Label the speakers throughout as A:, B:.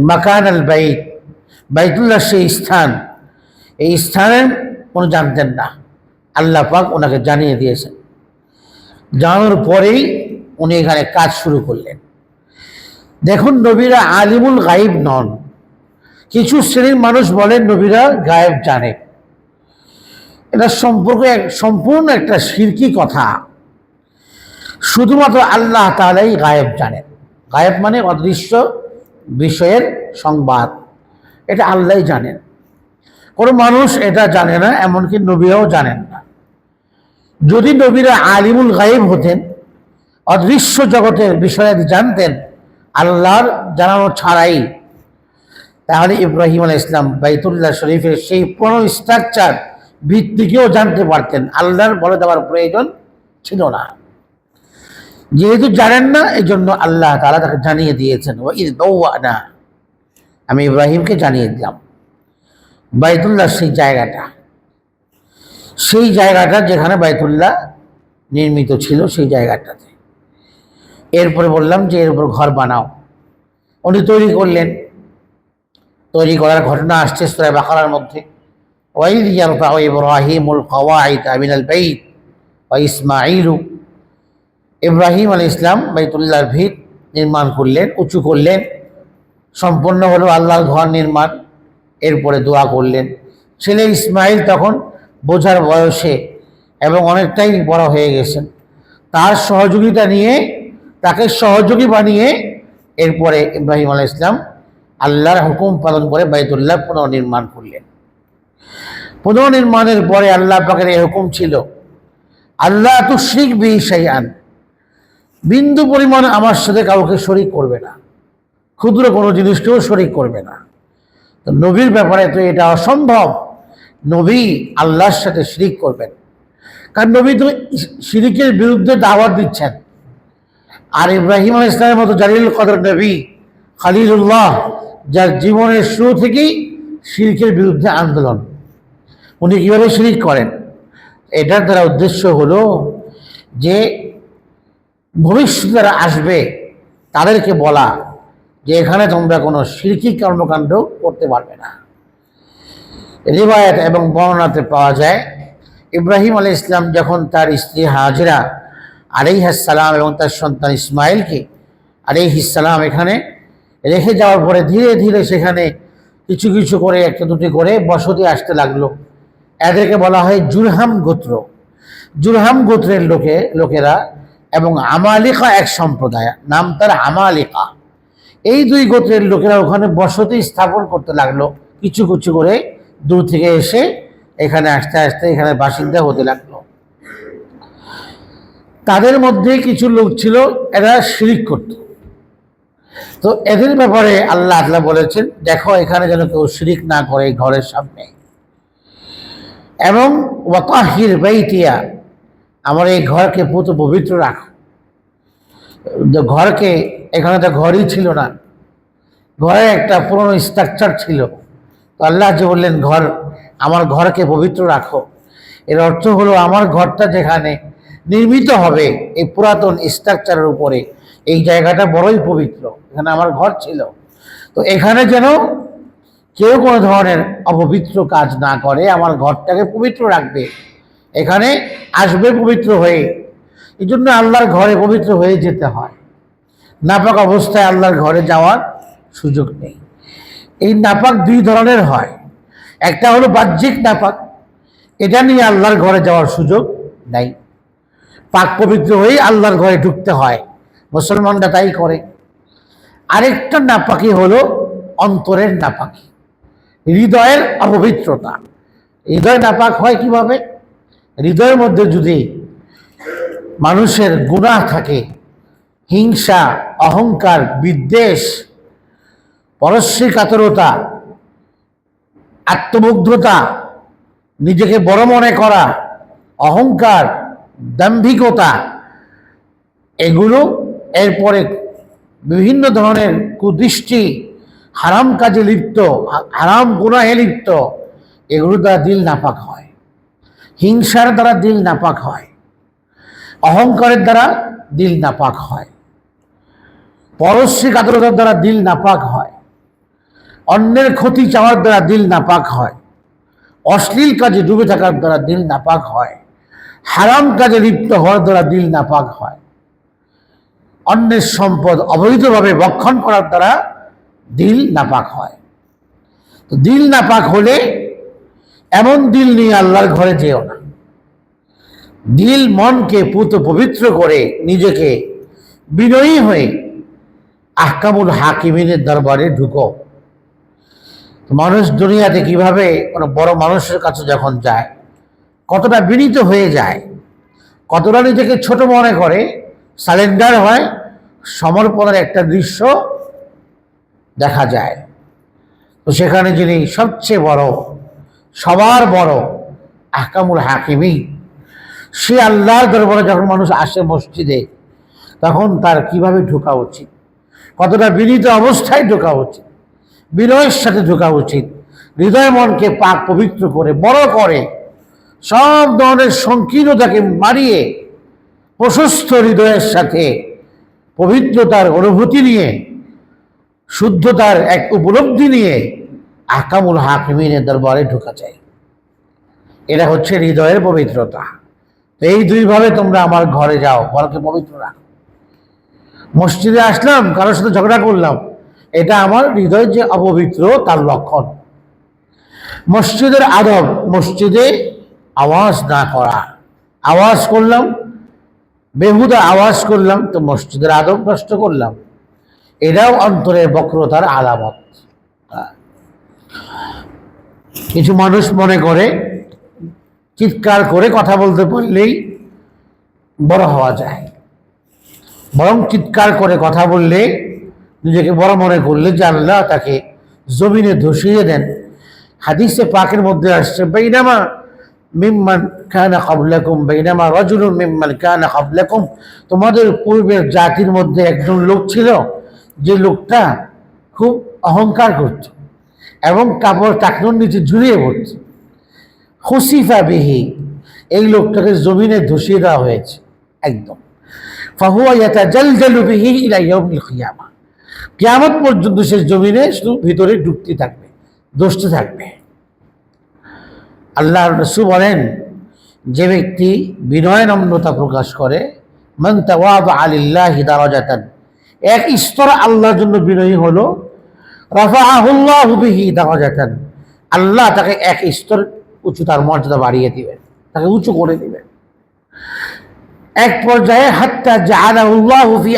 A: মাকান আল বাইত, বাইতুল্লাহ সেই স্থান। এই স্থানের কোনো জানতেন না। আল্লাহ পাক ওনাকে জানিয়ে দিয়েছেন। জানানোর পরেই উনি এখানে কাজ শুরু করলেন। দেখুন, নবীরা আলিমুল গাইব নন। কিছু শ্রেণির মানুষ বলেন, নবীরা গায়েব জানে। এটা সম্পর্কে এক সম্পূর্ণ একটা শিরকি কথা। শুধুমাত্র আল্লাহ তালাই গায়েব জানেন। গায়েব মানে অদৃশ্য বিষয়ের সংবাদ। এটা আল্লাহ জানেন। কোনো মানুষ এটা জানে না, এমনকি নবীরাও জানেন না। যদি নবীরা আলিমুল গায়েব হতেন, অদৃশ্য জগতের বিষয়ে জানতেন, আল্লাহর জানানো ছাড়াই, তাহলে ইব্রাহিম আল ইসলাম বাইতুল্লাহ শরীফের সেই পুরনো স্ট্রাকচার ভিত্তিকেও জানতে পারতেন। আল্লাহর বলে দেওয়ার প্রয়োজন ছিল না। যেহেতু জানেন না এই জন্য আল্লাহ তালা তাকে জানিয়ে দিয়েছেন না আমি ইব্রাহিমকে জানিয়ে দিলাম। বাইতুল্লাহ সেই জায়গাটা সেই জায়গাটা যেখানে বাইতুল্লাহ নির্মিত ছিল, সেই জায়গাটাতে। এরপরে বললাম যে, এর উপর ঘর বানাও। উনি তৈরি করলেন। তৈরি করার ঘটনা আসছে সুরায় বাকারার মধ্যে। ওয়াইদ ইয়ারফাউ ইব্রাহিমুল কওয়াইদ মিনাল বাইত ওয়া ইসমাঈলু। ইব্রাহিম আলী ইসলাম বাইতুল্লাহর ভিত নির্মাণ করলেন, উঁচু করলেন সম্পূর্ণ হলো আল্লাহর ঘর নির্মাণ, এরপরে দোয়া করলেন। ছেলে ইসমাইল তখন বোঝার বয়সে এবং অনেকটাই বড় হয়ে গেছেন। তার সহযোগিতা নিয়ে, তাকে সহযোগী বানিয়ে এরপরে ইব্রাহিম আলাহ ইসলাম আল্লাহর হুকুম পালন করে বাইতুল্লাহ পুনর্নির্মাণ করলেন। পুনর্নির্মাণের পরে আল্লাহ পাকের এই হুকুম ছিল আল্লাহ তো শিখ বি আন বিন্দু পরিমাণ আমার সাথে কাউকে শরিক করবে না। ক্ষুদ্র কোনো জিনিসকেও শরিক করবে না। তো নবীর ব্যাপারে তো এটা অসম্ভব। নবী আল্লাহর সাথে শিরিক করবেন। কারণ নবী তো শিরিকের বিরুদ্ধে দাওয়াত দিচ্ছেন। আর ইব্রাহিম আল ইসলামের মতো জালিল কদর নবী খালিলুল্লাহ, যার জীবনের শুরু থেকেই শিরিকের বিরুদ্ধে আন্দোলন। উনি কীভাবে শিরিক করেন? এটার দ্বারা উদ্দেশ্য হলো যে ভবিষ্যতে আসবে তাদেরকে বলা যে এখানে তোমরা কোনো শিরকি কর্মকাণ্ড করতে পারবে না। রিবায়ত এবং বর্ণনাতে পাওয়া যায়, ইব্রাহিম আলী ইসলাম যখন তার স্ত্রী হাজরা আলিহাসালাম এবং তার সন্তান ইসমাইলকে আলিহিসালাম এখানে রেখে যাওয়ার পরে ধীরে ধীরে সেখানে কিছু কিছু করে, একটা দুটি করে বসতি আসতে লাগল। এদেরকে বলা হয় জুরহাম গোত্র। জুরহাম গোত্রের লোকে, লোকেরা এবং আমালিকা এক সম্প্রদায়, নাম তার আমালিকা। এই দুই গোত্রের লোকেরা ওখানে বসতি স্থাপন করতে লাগল কিছু কিছু করে দূর থেকে এসে এখানে আসতে আসতে এখানে বাসিন্দা হতে লাগল। তাদের মধ্যে কিছু লোক ছিল, এরা শিরিক করত। তো এদের ব্যাপারে আল্লাহ আল্লাহ বলেছেন, দেখো, এখানে যেন কেউ শিরিক না করে ঘরের সামনে। এবং ওয়াতাহির বাইতিয়া আমার এই ঘরকে পুত পবিত্র রাখো। ঘরকে, এখানে তো ঘরই ছিল না। ঘরে একটা পুরনো স্ট্রাকচার ছিল। তো আল্লাহ যে বললেন, ঘর, আমার ঘরকে পবিত্র রাখো। এর অর্থ হলো, আমার ঘরটা যেখানে নির্মিত হবে, এই পুরাতন স্ট্রাকচারের উপরে, এই জায়গাটা বড়ই পবিত্র। এখানে আমার ঘর ছিল। তো এখানে যেন কেউ কোনো ধরনের অপবিত্র কাজ না করে, আমার ঘরটাকে পবিত্র রাখবে। এখানে আসবে পবিত্র হয়ে। এই জন্য আল্লাহর ঘরে পবিত্র হয়ে যেতে হয়। নাপাক অবস্থায় আল্লাহর ঘরে যাওয়ার সুযোগ নেই। এই নাপাক দুই ধরনের হয়। একটা হলো বাহ্যিক নাপাক, এটা নিয়ে আল্লাহর ঘরে যাওয়ার সুযোগ নাই। পাক পবিত্র হয়েই আল্লাহর ঘরে ঢুকতে হয়। মুসলমানরা তাই করে। আরেকটা নাপাকি হলো অন্তরের নাপাকি, হৃদয়ের অপবিত্রতা। হৃদয় নাপাক হয় কীভাবে? হৃদয়ের মধ্যে যদি মানুষের গুণা থাকে, হিংসা, অহংকার, বিদ্বেষ, পরশ্রী কাতরতা, আত্মমুগ্ধতা, নিজেকে বড় মনে করা, অহংকার, দাম্ভিকতা, এগুলো এরপরে বিভিন্ন ধরনের কুদৃষ্টি, হারাম কাজে লিপ্ত, হারাম গুণাহে লিপ্ত এগুলো দ্বারা দিল নাপাক হয়। হিংসার দ্বারা দিল নাপাক হয়, অহংকারের দ্বারা দিল নাপাক হয়, পরশ্রী কাতরতার দ্বারা দিল নাপাক হয়, অন্যের ক্ষতি চাওয়ার দ্বারা দিল নাপাক হয়, অশ্লীল কাজে ডুবে থাকার দ্বারা দিল নাপাক হয়, হারাম কাজে লিপ্ত হওয়ার দ্বারা দিল নাপাক হয়, অন্যের সম্পদ অবৈধভাবে ভক্ষণ করার দ্বারা দিল নাপাক হয়। দিল নাপাক হলে এমন দিল নিয়ে আল্লাহর ঘরে যেও না। দিল মনকে পুত পবিত্র করে নিজেকে বিনয়ী হয়ে আহকামুল হাকিমিনের দরবারে ঢুকো। মানুষ দুনিয়াতে কীভাবে কোনো বড় মানুষের কাছে যখন যায়, কতটা বিনীত হয়ে যায়, কতটা নিজেকে ছোট মনে করে, সালেন্ডার হয়, সমর্পণের একটা দৃশ্য দেখা যায়। তো সেখানে যিনি সবচেয়ে বড় সবার বড় আহকামুল হাকিমি। সে আল্লাহর দরবারে যখন মানুষ আসে মসজিদে, তখন তার কীভাবে ঢোকা উচিত? কতটা বিনীত অবস্থায় ঢোকা উচিত? বিনয়ের সাথে ঢোকা উচিত। হৃদয় মনকে পাক পবিত্র করে, বড় করে। সব ধরনের সংকীর্ণতাকে মারিয়ে, প্রশস্ত হৃদয়ের সাথে পবিত্রতার অনুভূতি নিয়ে, শুদ্ধতার এক উপলব্ধি নিয়ে আকামুল হাকিমিনের দরবারে ঢোকা যায়। এটা হচ্ছে হৃদয়ের পবিত্রতা। এই দুইভাবে তোমরা আমার ঘরে যাও, ঘরকে পবিত্র রাখো। মসজিদে আসলাম, কারোর সাথে ঝগড়া করলাম। এটা আমার হৃদয় যে অপবিত্র, তার লক্ষণ। মসজিদের আদব, মসজিদে আওয়াজ না করা। আওয়াজ করলাম, বেহুদা আওয়াজ করলাম, তো মসজিদের আদব নষ্ট করলাম। এটাও অন্তরের বক্রতার আলামত। কিছু মানুষ মনে করে, চিৎকার করে কথা বলতে পারলেই বড় হওয়া যায়। বরং চিৎকার করে কথা বললে, নিজেকে বড় মনে করলে আল্লাহ তাকে জমিনে ধসিয়ে দেন। হাদিসে পাকের মধ্যে আসছে, বেইনামা মিম্মান কানা কাবলাকুম বেইনামা রজুলুন মিম্মান কানা কাবলাকুম তোমাদের পূর্বের জাতির মধ্যে একজন লোক ছিল, যে লোকটা খুব অহংকার করত। এবং কাপড় টাকনোর নিচে ঝুলিয়ে পড়ত খুসিফা বিহি, এই লোকটাকে জমিনে ধসিয়ে দেওয়া হয়েছে, একদম। ফাহুয়া ইয়াতাজালজালু বিহি ইলা ইয়াউমিল কিয়ামা কিয়ামত পর্যন্ত সে জমিনে শুধু ভিতরে ডুবতে থাকবে দোষতে থাকবে। আল্লাহ রসু বলেন, যে ব্যক্তি বিনয় নম্রতা প্রকাশ করে, মান তাওয়াব আলিল্লাহি দারাজাতান, এক স্তর আল্লাহর জন্য বিনয়ী হলো রাফাআহুল্লাহ বিহি দারাজাতান। আল্লাহ তাকে এক স্তর উঁচু তার মর্যাদা বাড়িয়ে দিবেন, তাকে উঁচু করে দিবেন। এক পর্যায়ে হাত্তা জাআলাহুল্লাহ ফি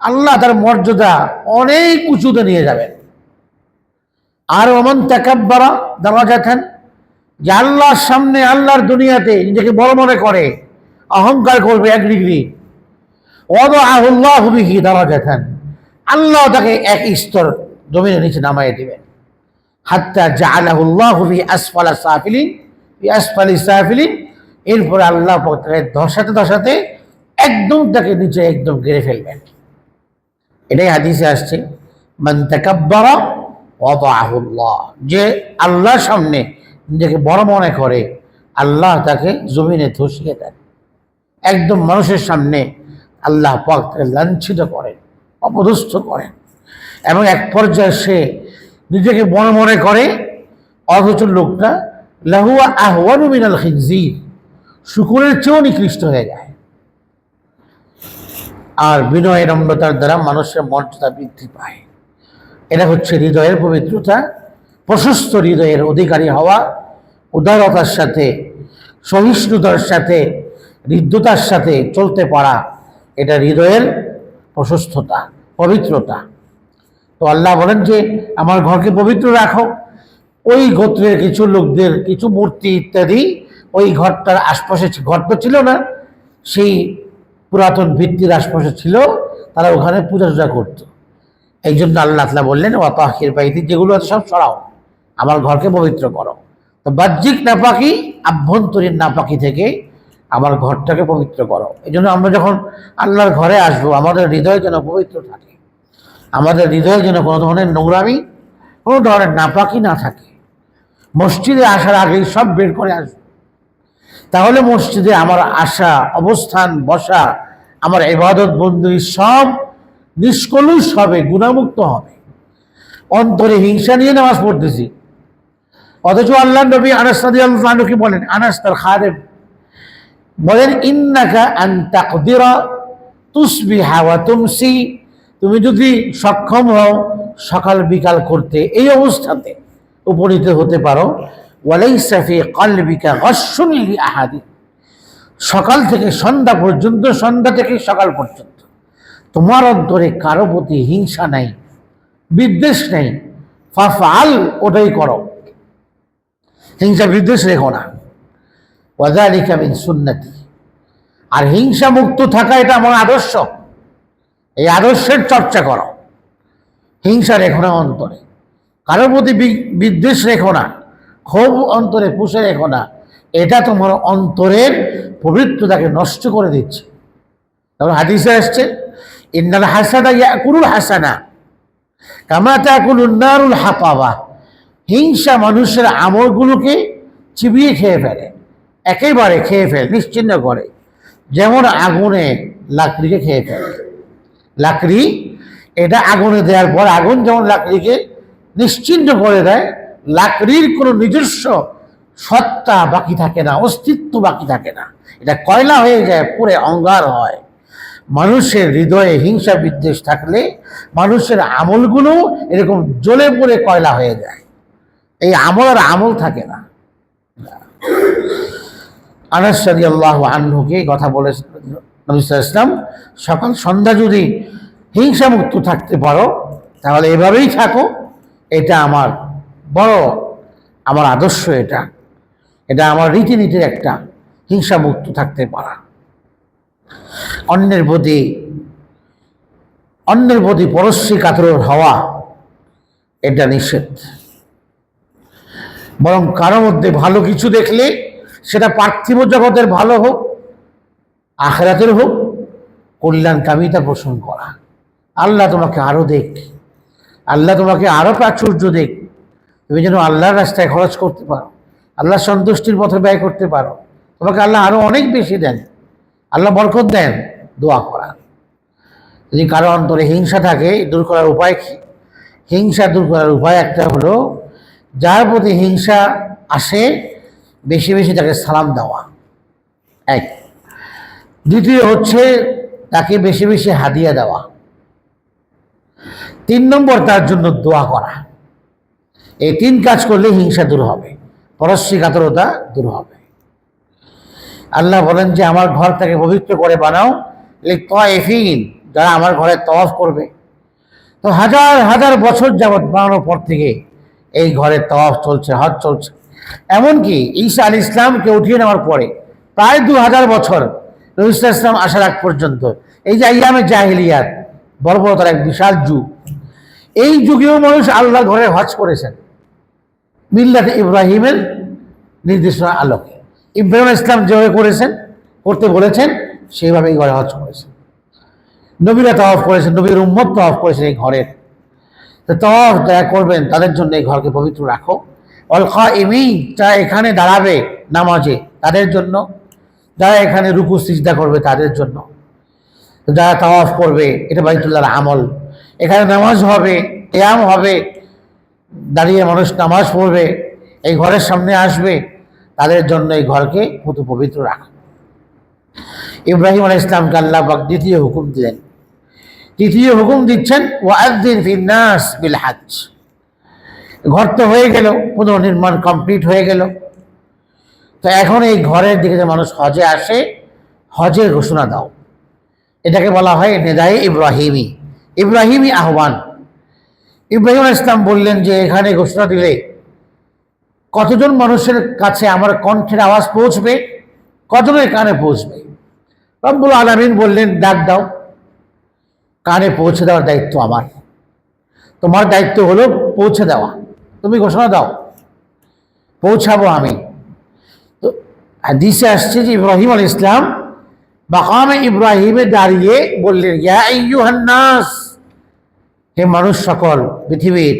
A: আল্লাহ তার মর্যাদা অনেক উঁচুতে নিয়ে যাবেন। আর অমন তাকাব্বারা দারাজাতান, যে আল্লাহর সামনে আল্লাহর দুনিয়াতে নিজেকে বড় মনে করে, অহংকার করবে এক ডিগ্রি। অদ ওয়াদাহুল্লাহু বিহি দারাজাতান। আল্লাহ তাকে এক স্তর জমিনের নিচে নামাইয়ে দিবেন। হাত্তা জাআলাহুল্লাহু ফি আসফালা সাফিলিন আসফালি সাফিলিন। এরপর আল্লাহ তাকে ধসাতে ধসাতে একদম তাকে নিচে একদম গেড়ে ফেলবেন। এটাই হাদিসে আসছে যে আল্লাহর সামনে নিজেকে বড় মনে করে, আল্লাহ তাকে জমিনে ধসিয়ে দেন। একদম মানুষের সামনে আল্লাহ পাক তাকে লাঞ্ছিত করেন। অপদস্থ করেন এবং এক পর্যায়ে সে নিজেকে বড় মনে করে, অথচ লোকটা লাহুয়া আহওয়ানু মিনাল খিনজির, শুকুরের চেয়েও নিকৃষ্ট হয়ে যায়। আর বিনয় নম্রতার দ্বারা মানুষের মর্যাদা বৃদ্ধি পায়। এটা হচ্ছে হৃদয়ের পবিত্রতা, প্রশস্ত হৃদয়ের অধিকারী হওয়া, উদারতার সাথে, সহিষ্ণুতার সাথে হৃদ্যতার সাথে চলতে পারা, এটা হৃদয়ের প্রশস্ততা। পবিত্রতা। তো আল্লাহ বলেন যে, আমার ঘরকে পবিত্র রাখো। ওই গোত্রের কিছু লোকদের, কিছু মূর্তি ইত্যাদি ওই ঘরটার আশপাশে ঘর তো ছিল না, সেই পুরাতন ভিত্তির আশপাশে ছিল, তারা ওখানে পূজা টুজা করত। এই জন্য আল্লাহ তালা বললেন ওয়াতাহির বাইতি যেগুলো আছে সব সরাও, আমার ঘরকে পবিত্র করো। তো বাহ্যিক নাপাকি, আভ্যন্তরীণ নাপাকি থেকে আমার ঘরটাকে পবিত্র করো। এই জন্য আমরা যখন আল্লাহর ঘরে আসব, আমাদের হৃদয় যেন পবিত্র থাকে। আমাদের হৃদয়ে যেন কোনো ধরনের নোংরামি, কোনো ধরনের নাপাকি না থাকে। মসজিদে আসার আগেই সব বের করে আসব। তাহলে মসজিদে আমার আসা, অবস্থান, বসা, আমার এবাদত বন্দী সব নিষ্কলুষ হবে, গুণামুক্ত হবে। অন্তরে হিংসা নিয়ে নামাজ পড়তেছি। অথচ আল্লাহ নবী আনাস কি বলেন? আনাস তার খাদেম। বলেন, ইন্নাকা আন তাকদিরা তুসবিহা ওয়া তুমসি। তুমি যদি সক্ষম হও সকাল বিকাল করতে, এই অবস্থাতে উপনীত হতে পারো। ওয়ালাইসা ফি কলবিকা গস্সুন লি আহাদি। সকাল থেকে সন্ধ্যা পর্যন্ত, সন্ধ্যা থেকে সকাল পর্যন্ত। তোমার অন্তরে কারও প্রতি হিংসা নাই, বিদ্বেষ নেই। ফাফাল ওটাই করো। হিংসা, বিদ্বেষ রেখো না। ওয়াজালিকা মিন সুন্নতি। আর হিংসা মুক্ত থাকা এটা আমার আদর্শ। এই আদর্শের চর্চা করো। হিংসা রেখো না অন্তরে। কারোর প্রতি বিদ্বেষ রেখো না। ক্ষোভ অন্তরে পুষে রেখো না। এটা তোমার অন্তরের পবিত্রতাকে নষ্ট করে দিচ্ছে। তারপর হাদিসে আসছে, ইন্নাল হাসানা ইয়াকুলুল হাসানা কামা তাকুলুন নারুল হাতাবা। হিংসা মানুষের আমলগুলোকে চিবিয়ে খেয়ে ফেলে। একেবারে খেয়ে ফেলে, নিশ্চিন্ন করে। যেমন আগুনে লাকড়িকে খেয়ে ফেলে। লাকড়ি, এটা আগুনে দেওয়ার পর আগুন যেমন লাকড়িকে নিশ্চিন্ন করে দেয়, লাকড়ির কোনো নিজস্ব সত্তা বাকি থাকে না, অস্তিত্ব বাকি থাকে না। এটা কয়লা হয়ে যায়, পুরে অঙ্গার হয়। মানুষের হৃদয়ে হিংসা বিদ্বেষ থাকলে মানুষের আমলগুলো এরকম জ্বলে পড়ে কয়লা হয়ে যায়। এই আমল আর আমল থাকে না। আনাস আল্লাহ আহ্নকে কথা বলে ইসলাম সকাল, সন্ধ্যা যদি হিংসা মুক্ত থাকতে পারো, তাহলে এভাবেই থাকো। এটা আমার বড়, আমার আদর্শ এটা। এটা আমার রীতিনীতির একটা হিংসা মুক্ত থাকতে পারা। অন্যের প্রতি অন্যের প্রতি পরশ্রী কাতর হওয়া, এটা নিষেধ। বরং কারোর মধ্যে ভালো কিছু দেখলে সেটা পার্থিব জগতের ভালো হোক, আখেরাতের হোক কল্যাণ কামিতা পোষণ করা। আল্লাহ তোমাকে আরও দেখ। আল্লাহ তোমাকে আরও প্রাচুর্য দেখ। তুমি যেন আল্লাহর রাস্তায় খরচ করতে পারো আল্লাহ সন্তুষ্টির পথে ব্যয় করতে পারো। তোমাকে আল্লাহ আরও অনেক বেশি দেন। আল্লাহ বরকত দেন দোয়া করা। যদি কারও অন্তরে হিংসা থাকে, দূর করার উপায় কি? হিংসা দূর করার উপায় একটা হলো, যার প্রতি হিংসা আসে বেশি বেশি তাকে সালাম দেওয়া। এক। দ্বিতীয় হচ্ছে তাকে বেশি বেশি হাদিয়া দেওয়া। তিন নম্বর, তার জন্য দোয়া করা। এই তিন কাজ করলে হিংসা দূর হবে, পরশ্রী কাতরতা দূর হবে। আল্লাহ বলেন যে, আমার ঘর তাকে পবিত্র করে বানাও। এফিন যারা আমার ঘরে তওয়াফ করবে। তো হাজার হাজার বছর যাবৎ বানানোর পর থেকে এই ঘরে তওয়াফ চলছে, হজ চলছে। এমনকি ঈসা আল ইসলামকে উঠিয়ে নেওয়ার পরে প্রায় দু হাজার বছর রহিসা ইসলাম আসার আগ পর্যন্ত এই যে আইয়ামে জাহিলিয়াত, বর্বরতার এক বিশাল যুগ, এই যুগেও মানুষ আল্লাহ ঘরে হজ করেছেন। মিল্লাত ইব্রাহিমের নির্দেশনা আলোকে। ইব্রাহিম ইসলাম যেভাবে করেছেন, করতে বলেছেন সেইভাবে এই ঘরে হজ করেছেন। নবীরা তওয়াফ করেছেন, নবীর উম্মত তওয়াফ করেছেন এই ঘরের তো তওয়াফ যারা করবেন, তাদের জন্য এই ঘরকে পবিত্র রাখো। অলখা ইমি যারা এখানে দাঁড়াবে নামাজে, তাদের জন্য। যারা এখানে রুকু, সিজদা করবে, তাদের জন্য। যারা তাওয়াফ করবে, এটা বাইতুল্লাহর আমল। এখানে নামাজ হবে এয়াম হবে, দাঁড়িয়ে মানুষ নামাজ পড়বে, এই ঘরের সামনে আসবে, তাদের জন্য এই ঘরকে কত পবিত্র রাখা। ইব্রাহিম আলাহ ইসলামকে আল্লাহ পাক দ্বিতীয় হুকুম দিলেন। তৃতীয় হুকুম দিচ্ছেন ওয়াদ্দিন ফিন্নাস বিল হাজ ঘর তো হয়ে গেল, পুনর্নির্মাণ কমপ্লিট হয়ে গেল। তো এখন এই ঘরের দিকে যে মানুষ হজে আসে, হজের ঘোষণা দাও। এটাকে বলা হয় নেদায়ে ইব্রাহিমি। ইব্রাহিমি আহ্বান। ইব্রাহিম ইসলাম বললেন যে, এখানে ঘোষণা দিলে কতজন মানুষের কাছে আমার কণ্ঠের আওয়াজ পৌঁছবে? কতজনের কানে পৌঁছবে? রব্বুল আলমিন বললেন, ডাক দাও। কানে পৌঁছে দেওয়ার দায়িত্ব আমার। তোমার দায়িত্ব হলো পৌঁছে দেওয়া। তুমি ঘোষণা দাও। পৌঁছাবো আমি। তো হাদিসে আসছে যে ইব্রাহিম আল ইসলাম বাকামে ইব্রাহিমে দাঁড়িয়ে বললেন, ইয়া আইয়ুহান্নাস হে মানুষ সকল পৃথিবীর,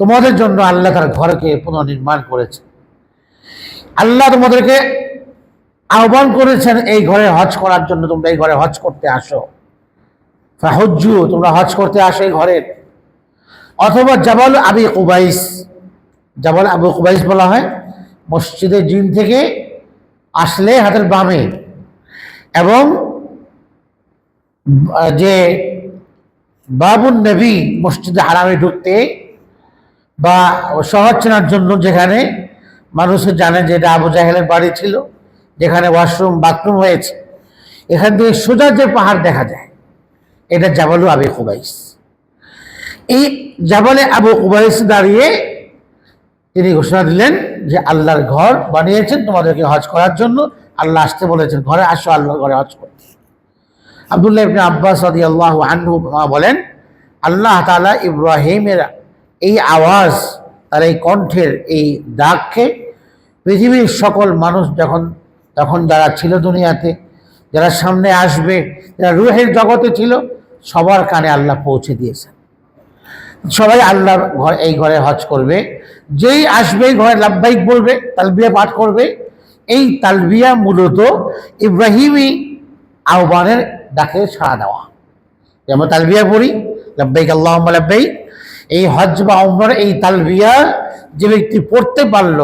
A: তোমাদের জন্য আল্লাহ তার ঘরকে পুনর্নির্মাণ করেছে। আল্লাহ তোমাদেরকে আহ্বান করেছেন এই ঘরে হজ করার জন্য, তোমরা এই ঘরে হজ করতে আসো। ফাহজ্জু, তোমরা হজ করতে আসো এই ঘরের অথবা জাবাল আবি কুবাইস জাবাল আবু কুবাইস বলা হয় মসজিদের জিন থেকে আসলে হাতের বামে। এবং যে বাবুন নবী মসজিদে হারামে ঢুকতে বা শহর চেনার জন্য যেখানে মানুষে জানে যে এটা আবু জাহেলের বাড়ি ছিল, যেখানে ওয়াশরুম, বাথরুম হয়েছে, এখান থেকে সোজা যে পাহাড় দেখা যায়, এটা জাবালু আবি কুবাইস এই জাবালে আবু কুবাইস দাঁড়িয়ে তিনি ঘোষণা দিলেন যে আল্লাহর ঘর বানিয়েছেন তোমাদেরকে হজ করার জন্য। আল্লাহ আসতে বলেছেন, ঘরে আসো, আল্লাহর ঘরে হজ করতে আবদুল্লাহ ইবনে আব্বাস রাদিয়াল্লাহু আনহু বলেন, আল্লাহ তাআলা ইব্রাহিমের এই আওয়াজ, তার এই কণ্ঠের এই ডাককে পৃথিবীর সকল মানুষ যখন তখন যারা ছিল দুনিয়াতে, যারা সামনে আসবে, যারা রুহের জগতে ছিল, সবার কানে আল্লাহ পৌঁছে দিয়েছেন। সবাই আল্লাহর ঘর এই ঘরে হজ করবে। যেই আসবে, ঘরে লাভবাইক বলবে, তালবিয়া পাঠ করবে। এই তালবিয়া মূলত ইব্রাহিমী আহ্বানের ডাকে সাড়া দেওয়া। যেমন তালবিয়া পড়ি লাব্বাইক আল্লাহ লাব্বাইক এই হজ বা উমর এই তালবিয়া যে ব্যক্তি পড়তে পারল,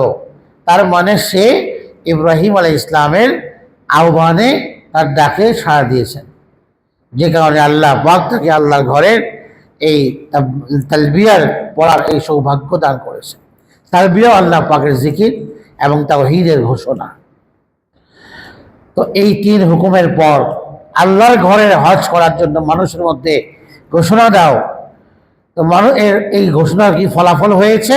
A: তার মানে সে ইব্রাহিম আলাই ইসলামের আহ্বানে তার ডাকে সাড়া দিয়েছেন। যে কারণে আল্লাহ পাক তাকে আল্লাহর ঘরের এই তালবিয়ার পড়ার এই সৌভাগ্য দান করেছে। তালবিয়াও আল্লাহ পাকের জিকির এবং তাওহীদের ঘোষণা। তো এই তিন হুকুমের পর আল্লাহর ঘরের হজ করার জন্য মানুষের মধ্যে ঘোষণা দাও। তো মানুষ, এর, এই ঘোষণার কি ফলাফল হয়েছে?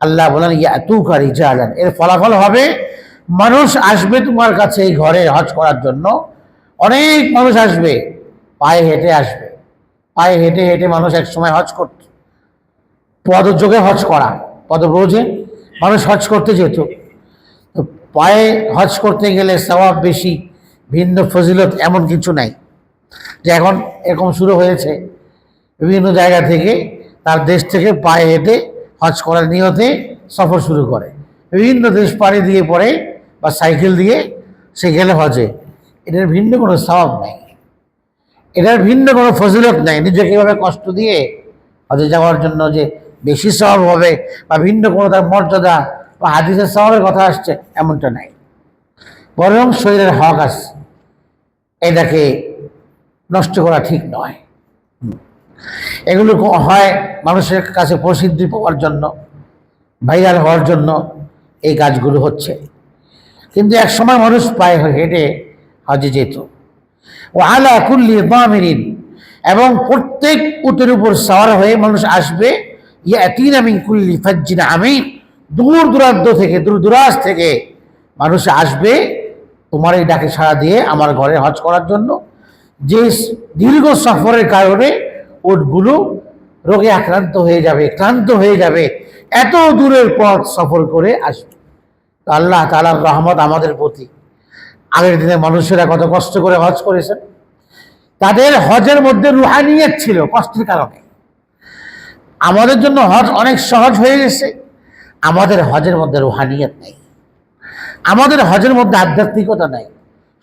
A: আল্লাহ বলেন ইয়াতুকারি জালান এর ফলাফল হবে, মানুষ আসবে তোমার কাছে এই ঘরে হজ করার জন্য। অনেক মানুষ আসবে, পায়ে হেঁটে আসবে। পায়ে হেঁটে হেঁটে মানুষ এক সময় হজ করত। পদযোগে হজ করা পদব্রোজে মানুষ হজ করতে যেত। তো পায়ে হজ করতে গেলে স্বভাব বেশি, ভিন্ন ফজিলত এমন কিছু নাই। যে এখন এরকম শুরু হয়েছে, বিভিন্ন জায়গা থেকে তার দেশ থেকে পায়ে হেঁটে হজ করার নিয়তে সফর শুরু করে। বিভিন্ন দেশ পাড়ি দিয়ে পড়ে বা সাইকেল দিয়ে সে গেলে হজে। এটার ভিন্ন কোনো স্বভাব নাই। এটার ভিন্ন কোনো ফজিলত নাই। নিজেকে এভাবে কষ্ট দিয়ে হজে যাওয়ার জন্য যে বেশি স্বভাব হবে বা ভিন্ন কোনো তার মর্যাদা বা হাদিসের স্বভাবের কথা আসছে, এমনটা নাই। বরং শরীরের হক আছে। এটাকে নষ্ট করা ঠিক নয়। এগুলো হয় মানুষের কাছে প্রসিদ্ধি পাওয়ার জন্য, ভাইরাল হওয়ার জন্য এই কাজগুলো হচ্ছে। কিন্তু এক সময় মানুষ পায়ে হেঁটে হজে যেত। ও আলা কুল্লি দামিরিন। এবং প্রত্যেক উটের উপর সওয়ার হয়ে মানুষ আসবে, ইয়াতিন আমি কুল্লি ফাজ্জিন আমি দূর দূরান্ত থেকে, দূর দূরাজ থেকে মানুষ আসবে তোমার এই ডাকে সাড়া দিয়ে আমার ঘরে হজ করার জন্য। যে দীর্ঘ সফরের কারণে উটগুলো রোগে আক্রান্ত হয়ে যাবে, ক্লান্ত হয়ে যাবে, এত দূরের পথ সফর করে আসবে। আল্লাহ তালার রহমত আমাদের প্রতি। আগের দিনে মানুষেরা কত কষ্ট করে হজ করেছেন? তাদের হজের মধ্যে রুহানিয়ত ছিল কষ্টের কারণে। আমাদের জন্য হজ অনেক সহজ হয়ে গেছে। আমাদের হজের মধ্যে রুহানিয়ত নেই। আমাদের হজের মধ্যে আধ্যাত্মিকতা নেই।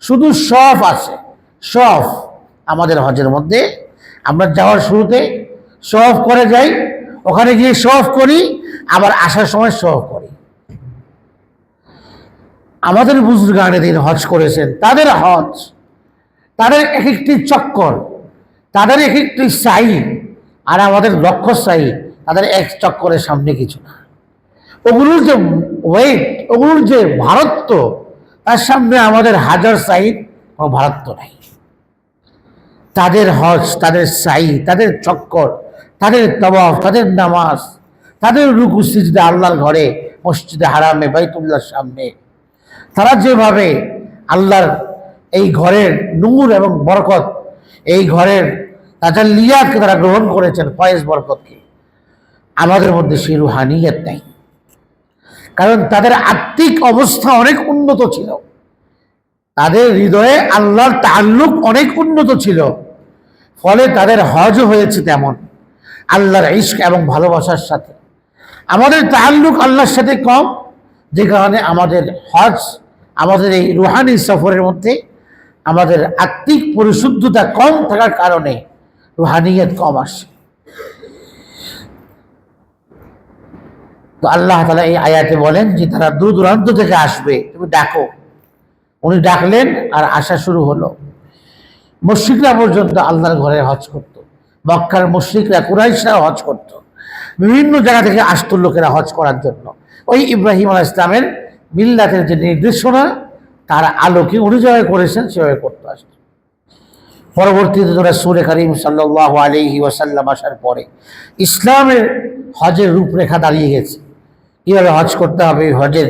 A: শুধু শফ আছে। শফ আমাদের হজের মধ্যে। আমরা যাওয়ার শুরুতে শফ করে যাই, ওখানে গিয়ে শফ করি, আবার আসার সময় শফ করি। আমাদের বুজুর্গানে দিন হজ করেছেন, তাদের হজ, তাদের এক একটি চক্কর, তাদের এক একটি সাই, আর আমাদের লক্ষ্য সাই, তাদের এক চক্করের সামনে কিছু না। ওগুলোর যে ওয়েট ওগুলোর যে ভারত্ব, তার সামনে আমাদের হাজার সাইড কোনো ভারত্ব নাই। তাদের হজ, তাদের সাই, তাদের চক্কর, তাদের তবাফ তাদের নামাজ, তাদের রুকু সিজদা আল্লাহর ঘরে, মসজিদে হারামে, বাইতুল্লাহর সামনে তারা যেভাবে আল্লাহর এই ঘরের নূর এবং বরকত, এই ঘরের তাজাল্লিয়াতকে তারা গ্রহণ করেছেন ফয়েজ বরকতকে, আমাদের মধ্যে সেই রুহানিয়ত নাই। কারণ তাদের আত্মিক অবস্থা অনেক উন্নত ছিল। তাদের হৃদয়ে আল্লাহর তাল্লুক অনেক উন্নত ছিল। ফলে তাদের হজও হয়েছে তেমন, আল্লাহর ইস্ক এবং ভালোবাসার সাথে। আমাদের তাল্লুক আল্লাহর সাথে কম, যে কারণে আমাদের হজ আমাদের এই রুহানি সফরের মধ্যে আমাদের আত্মিক পরিশুদ্ধতা কম থাকার কারণে রুহানিয়ত কম আসে। তো আল্লাহ তালা এই আয়াতে বলেন যে তারা দূর দূরান্ত থেকে আসবে। তুমি ডাকো। উনি ডাকলেন আর আসা শুরু হলো। মুশ্রিকরা পর্যন্ত আল্লাহর ঘরে হজ করত। মক্কার মুশ্রিকরা কুরাইশরা হজ করত। বিভিন্ন জায়গা থেকে আসতো লোকেরা হজ করার জন্য। ওই ইব্রাহিম আল ইসলামের মিল্লাতের যে নির্দেশনা, তার আলোকে যেভাবে করেছেন, সেভাবে করতে আসতো পরবর্তীতে তোরা সুরে করিম সাল্লাহ আলহি ওয়াসাল্লাম আসার পরে ইসলামের হজের রূপরেখা দাঁড়িয়ে গেছে। কীভাবে হজ করতে হবে হজের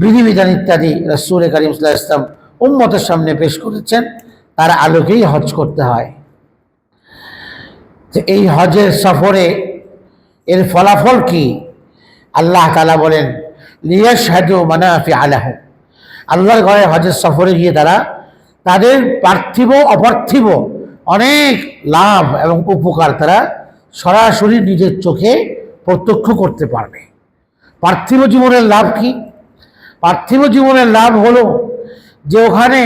A: বিধিবিধান ইত্যাদি রসুরে করিম সাল্লাহ ইসলাম উম্মতের সামনে পেশ করেছেন, তার আলোকেই হজ করতে হয়। যে এই হজের সফরে এর ফলাফল কি? আল্লাহ তালা বলেন লিয়াস হাজু মানাফি আলাহ আল্লাহর ঘরে হজের সফরে গিয়ে তারা তাদের পার্থিব, অপার্থিব অনেক লাভ এবং উপকার তারা সরাসরি নিজের চোখে প্রত্যক্ষ করতে পারবে। পার্থিব জীবনের লাভ কি? পার্থিব জীবনের লাভ হলো যে ওখানে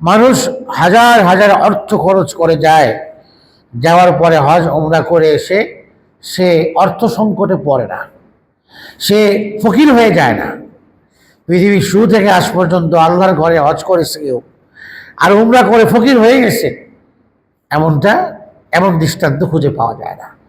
A: মানুষ হাজার হাজার অর্থ খরচ করে যায়, যাওয়ার পরে হজ ওমরা করে এসে সে অর্থ সংকটে পড়ে না। সে ফকির হয়ে যায় না। পৃথিবীর শুরু থেকে আজ পর্যন্ত আল্লাহর ঘরে হজ করেছে কেউ। আর উমরা করে ফকির হয়ে গেছে। এমনটা, এমন দৃষ্টান্ত খুঁজে পাওয়া যায় না।